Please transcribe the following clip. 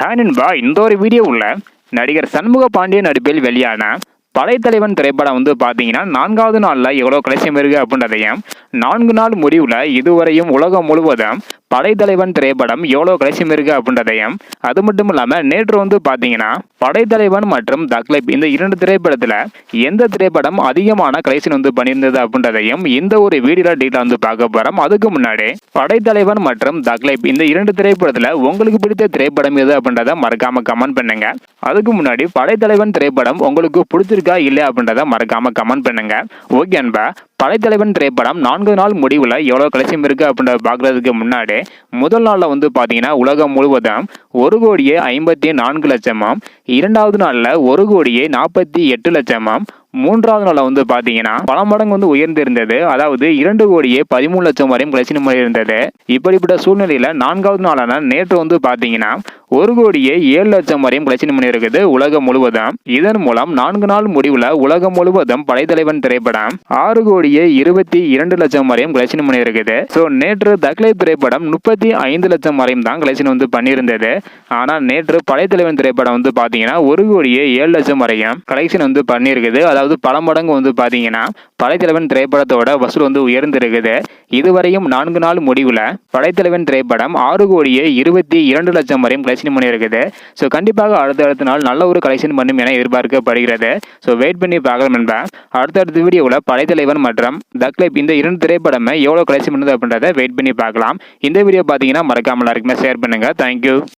ஹேனன்பா இந்த ஒரு வீடியோவில் நடிகர் சண்முக பாண்டியன் நடிப்பில் வெளியான படைத்தலைவன் திரைப்படம் வந்து பார்த்தீங்கன்னா நான்காவது நாளில் எவ்வளோ கலெக்ஷன் இருக்கு அப்படின்றதையும் நான்கு நாள் முடிவில் இதுவரையும் உலகம் முழுவதும் படைத்தலைவன் திரைப்படம் எவ்வளோ கலெக்ஷன் இருக்கு அப்படின்றதையும் அது மட்டும் இல்லாமல் நேற்று வந்து பார்த்தீங்கன்னா படைத்தலைவன் மற்றும் தக்லைப் இந்த இரண்டு திரைப்படத்தில் எந்த திரைப்படம் அதிகமான கலெக்ஷன் வந்து பண்ணியிருந்தது அப்படின்றதையும் இந்த ஒரு வீடியோவில் டீட்டெயில் வந்து பார்க்க போகிறோம் அதுக்கு முன்னாடி படைத்தலைவன் மற்றும் தக்லைப் இந்த இரண்டு திரைப்படத்தில் உங்களுக்கு பிடித்த திரைப்படம் எது அப்படின்றத மறக்காம கமெண்ட் பண்ணுங்க. அதுக்கு முன்னாடி படைத்தலைவன் திரைப்படம் உங்களுக்கு பிடிச்சிருக்கா இல்லையா அப்படின்றத மறக்காம கமெண்ட் பண்ணுங்க. ஓகே அன்பா படைத்தலைவன் திரைப்படம் நான்கு நாள் முடிவில் எவ்வளோ கலெக்ஷன் இருக்கு அப்படின்றத பார்க்குறதுக்கு முன்னாடி முதல் நாளில் வந்து பார்த்தீங்கன்னா உலகம் முழுவதும் ஒரு கோடியே ஐம்பத்தி நான்கு லட்சமாம் இரண்டாவது நாளில் ஒரு கோடியே நாற்பத்தி எட்டு லட்சமாம் மூன்றாவது நாளில் வந்து பார்த்தீங்கன்னா பல மடங்கு வந்து உயர்ந்திருந்தது. அதாவது இரண்டு கோடியே பதிமூணு லட்சம் வரையும் கலெக்ஷன் இருந்தது. இப்படிப்பட்ட சூழ்நிலையில் நான்காவது நாளான நேற்று வந்து பார்த்தீங்கன்னா ஒரு கோடியே ஏழு லட்சம் வரையும் கலெக்ஷன் பண்ணி இருக்குது உலகம் முழுவதும். இதன் மூலம் நான்கு நாள் முடிவில் உலகம் முழுவதும் படைத்தலைவன் திரைப்படம் ஆறு கோடியே இருபத்தி இரண்டு லட்சம் வரையும் கலெக்ஷன் பண்ணி இருக்குது. ஸோ நேற்று தக்லை திரைப்படம் முப்பத்தி ஐந்து லட்சம் வரையும் தான் கலெக்ஷன் வந்து பண்ணியிருந்தது. ஆனால் நேற்று படைத்தலைவன் திரைப்படம் வந்து பார்த்தீங்கன்னா ஒரு கோடியே ஏழு லட்சம் வரையும் கலெக்ஷன் வந்து பண்ணியிருக்குது. அதாவது அதாவது பல மடங்கு வந்து பார்த்தீங்கன்னா படைத்தலைவன் திரைப்படத்தோட வசூல் வந்து உயர்ந்திருக்குது. இதுவரையும் நான்கு நாள் முடிவில் படைத்தலைவன் திரைப்படம் ஆறு கோடியே இருபத்தி இரண்டு லட்சம் வரையும் கலெக்ஷன் பண்ணியிருக்குது. ஸோ கண்டிப்பாக அடுத்தடுத்த நாள் நல்ல ஒரு கலெக்ஷன் பண்ணும் என எதிர்பார்க்கப்படுகிறது. ஸோ வெயிட் பண்ணி பார்க்கலாம் என்பேன் அடுத்தடுத்த வீடியோவில் படைத்தலைவன் மற்றும் தக்லைப் இந்த இரண்டு திரைப்படமே எவ்வளோ கலெக்ஷன் பண்ணுது அப்படின்றத வெயிட் பண்ணி பார்க்கலாம். இந்த வீடியோ பார்த்தீங்கன்னா மறக்காமல் எல்லாருக்குமே ஷேர் பண்ணுங்கள் தேங்க்யூ